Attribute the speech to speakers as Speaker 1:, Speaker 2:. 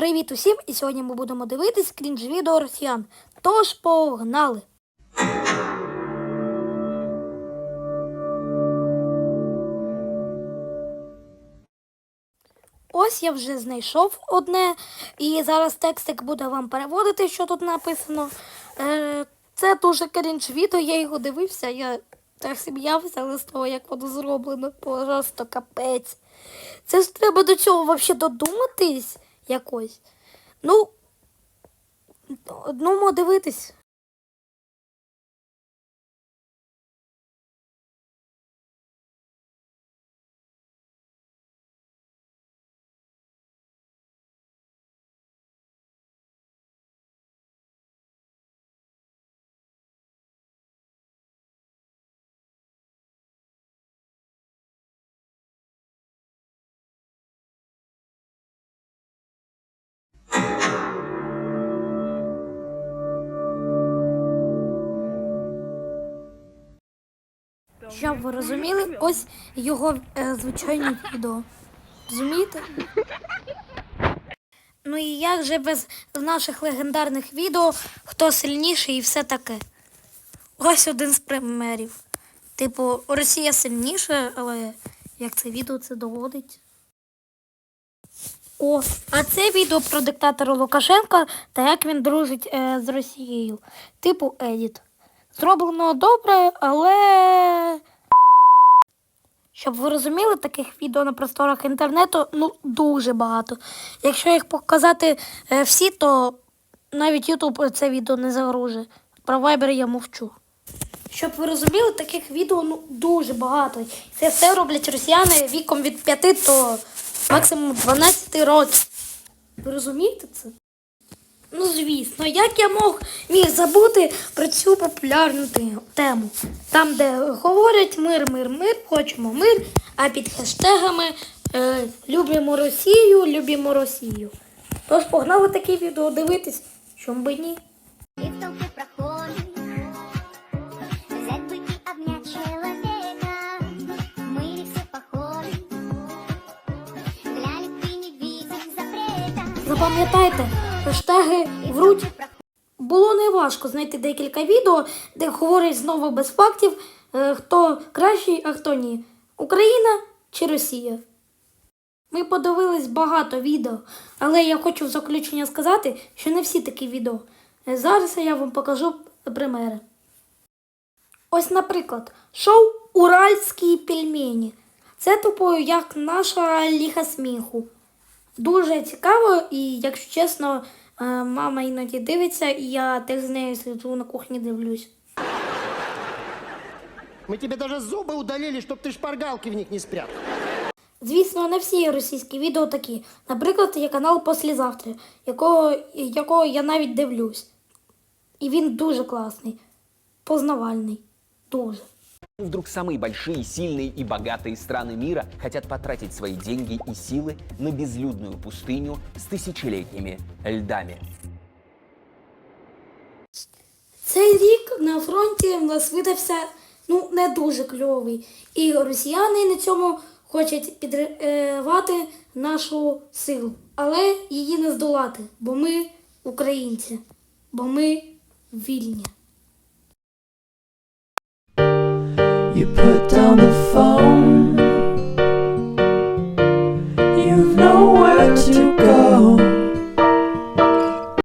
Speaker 1: Привіт усім! І сьогодні ми будемо дивитись крінж відео росіян. Тож погнали! Ось я вже знайшов одне, і зараз текстик буде вам переводити, що тут написано. Е, це дуже крінж відео, я його дивився, я так сміявся з того, як воно зроблено. Просто капець. Це ж треба до цього взагалі додуматись якось. Ну, одному дивитись. Щоб ви розуміли, ось його е, звичайне відео. Розумієте? Ну і як же без наших легендарних відео, хто сильніший і все таке. Ось один з примерів. Типу, Росія сильніша, але як це відео це доводить? О, а це відео про диктатора Лукашенка та як він дружить е, з Росією. Типу Едіт. Зроблено добре, але. Щоб ви розуміли, таких відео на просторах інтернету ну дуже багато. Якщо їх показати е, всі, то навіть Ютуб це відео не загружує. Про Viber я мовчу. Щоб ви розуміли, таких відео ну дуже багато. Це все роблять росіяни віком від 5 до максимум 12 років. Ви розумієте це? Ну, звісно, як я мог міг забути про цю популярну тему, там, де говорять мир, мир, мир, хочемо мир, а під хештегами е, любимо Росію, любимо Росію. Тож погнали такі відео дивитись, чом би ні. Запам'ятайте, хештеги вруть. Було неважко знайти декілька відео, де говорять знову без фактів, е, хто кращий, а хто ні. Україна чи Росія. Ми подивились багато відео, але я хочу в заключення сказати, що не всі такі відео. Е, Зараз я вам покажу примери. Ось, наприклад, шоу Уральські пельмені. Це тупо як наша ліха сміху. Дуже цікаво, і якщо чесно, е, мама іноді дивиться, і я теж з нею сиджу на кухні дивлюсь.
Speaker 2: Мы тебе даже зубы удалили, чтобы ты шпаргалки в них не спрятал.
Speaker 1: Звісно, не всі російські відео такі. Наприклад, є канал Послізавтра, якого, якого я навіть дивлюсь. І він дуже класний, познавальний. Дуже.
Speaker 3: Вдруг самые большие, сильные и богатые страны мира хотят потратить свои деньги и силы на безлюдную пустыню с тысячелетними льдами.
Speaker 1: Цей рік на фронті в нас видався ну, не дуже кльовий. І росіяни на цьому хочуть підривати нашу силу. Але її не здолати, бо ми українці, бо ми вільні.
Speaker 4: You put down the phone